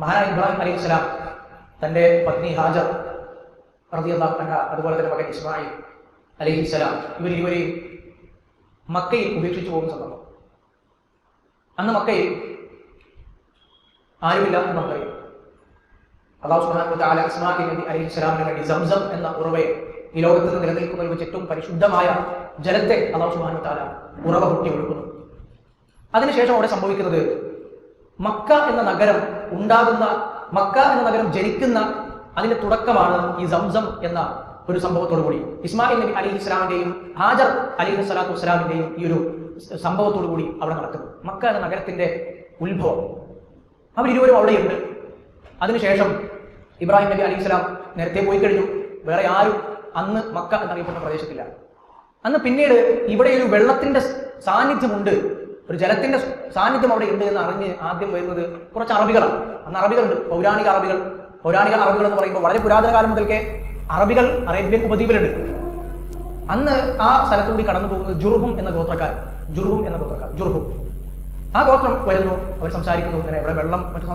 മഹാനായ ഇബ്രാഹിം അലൈഹി സ്വലാം തന്റെ പത്നി ഹാജർ അൻഹ അതുപോലെ തന്നെ മകൻ ഇസ്മായിൽ അലൈഹി സ്വലാം ഇവർ ഇരുവരെയും മക്കയിൽ ഉപേക്ഷിച്ചു പോകുന്ന സന്ദർഭം അന്ന് മക്കയിൽ ആരുമില്ല എന്ന് നമുക്കറിയാം അള്ളാഹു സുഹാൻ വതആല ഇസ്മായിൽ നബി അലൈഹി വേണ്ടി സംസം എന്ന ഉറവയെ ഈ ലോകത്ത് നിന്ന് നിലനിൽക്കുന്നതിൽ വെച്ച് ഏറ്റവും പരിശുദ്ധമായ ജലത്തെ അള്ളാഹു സുഹാൻ താല ഉറവ പൊട്ടി ഒഴുക്കുന്നു. അതിനുശേഷം അവിടെ സംഭവിക്കുന്നത് മക്ക എന്ന നഗരം ഉണ്ടാകുന്ന മക്ക എന്ന നഗരം ജനിക്കുന്ന അതിന്റെ തുടക്കമാണ് ഈ സംസം എന്ന ഒരു സംഭവത്തോടു കൂടി. ഇസ്മായിൽ നബി അലി ഇസ്ലാമിന്റെയും ഹാജർ അലി സ്വലാത്തു വസ്സലാമിന്റെയും ഈ ഒരു സംഭവത്തോടു കൂടി അവിടെ നടക്കുന്നു. മക്ക എന്ന നഗരത്തിന്റെ ഉത്ഭവം. അവരിരുവരും അവിടെയുണ്ട്. അതിനുശേഷം ഇബ്രാഹിം നബി അലി ഇസ്ലാം നേരത്തെ പോയി കഴിഞ്ഞു. വേറെ ആരും അന്ന് മക്ക എന്നറിയപ്പെട്ട പ്രദേശത്തില്ല. അന്ന് പിന്നീട് ഇവിടെ ഒരു വെള്ളത്തിന്റെ സാന്നിധ്യമുണ്ട്. ഒരു ജലത്തിന്റെ സാന്നിധ്യം അവിടെ ഉണ്ട് എന്ന് അറിഞ്ഞ് ആദ്യം വരുന്നത് കുറച്ച് അറബികളാണ്. അന്ന് അറബികളുണ്ട്. പൗരാണിക അറബികൾ. പൗരാണിക അറബികൾ എന്ന് പറയുമ്പോൾ വളരെ പുരാതന കാലം മുതൽക്കേ അറബികൾ അറേബ്യൻ ഉപദ്വീപിലുണ്ട്. അന്ന് ആ സ്ഥലത്തുകൂടി കടന്നു പോകുന്നത് ജുർഹും എന്ന ഗോത്രക്കാർ. ജുർഹും എന്ന ഗോത്രക്കാർ. ജുർഹും. ആ ഗോത്രം വരുന്നു. അവർ സംസാരിക്കുന്നു. ഇങ്ങനെ ഇവിടെ വെള്ളം മറ്റു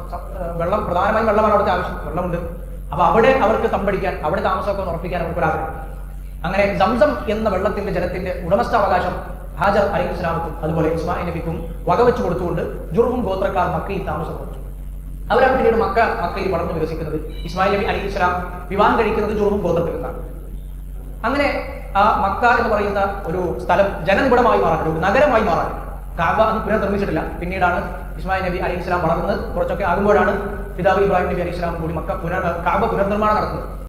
വെള്ളം പ്രധാനമായും വെള്ളമാണ് അവിടുത്തെ ആവശ്യം. വെള്ളമുണ്ട്. അപ്പൊ അവിടെ അവർക്ക് തമ്പടിക്കാൻ അവിടെ താമസമൊക്കെ ഉറപ്പിക്കാൻ അവർക്ക് ഒരാഗ്രഹം അങ്ങനെ സംസം എന്ന വെള്ളത്തിന്റെ ജലത്തിന്റെ ഉടമസ്ഥാവകാശം ഹാജർ അലി ഇസ്ലാമക്കും അതുപോലെ ഇസ്മായിൽ നബിക്കും വകവെച്ചു കൊടുത്തുകൊണ്ട് ജുർഹും ഗോത്രക്കാർ മക്കയിൽ താമസം കൊടുത്തു അവരാണ് പിന്നീട് മക്ക മക്കയിൽ വളർന്നു വികസിക്കുന്നത്. ഇസ്മായിൽ നബി അലി ഇസ്ലാം വിവാഹം കഴിക്കുന്നത് ജുർഹും ഗോത്രത്തിൽ നിന്നാണ്. അങ്ങനെ ആ മക്ക എന്ന് പറയുന്ന ഒരു സ്ഥലം ജനനിബിഡമായി മാറാൻ ഒരു നഗരമായി മാറാൻ കാബ അന്ന് പുനർനിർമ്മിച്ചിട്ടില്ല പിന്നീടാണ് ഇസ്മായിൽ നബി അലി ഇസ്ലാം വളർന്നത്. കുറച്ചൊക്കെ ആകുമ്പോഴാണ് പിതാവ് ഇബ്രാഹിം നബി അലി ഇസ്ലാം കൂടി മക്ക പുനർ കാബ പുനർനിർമ്മാണം നടത്തുന്നത്.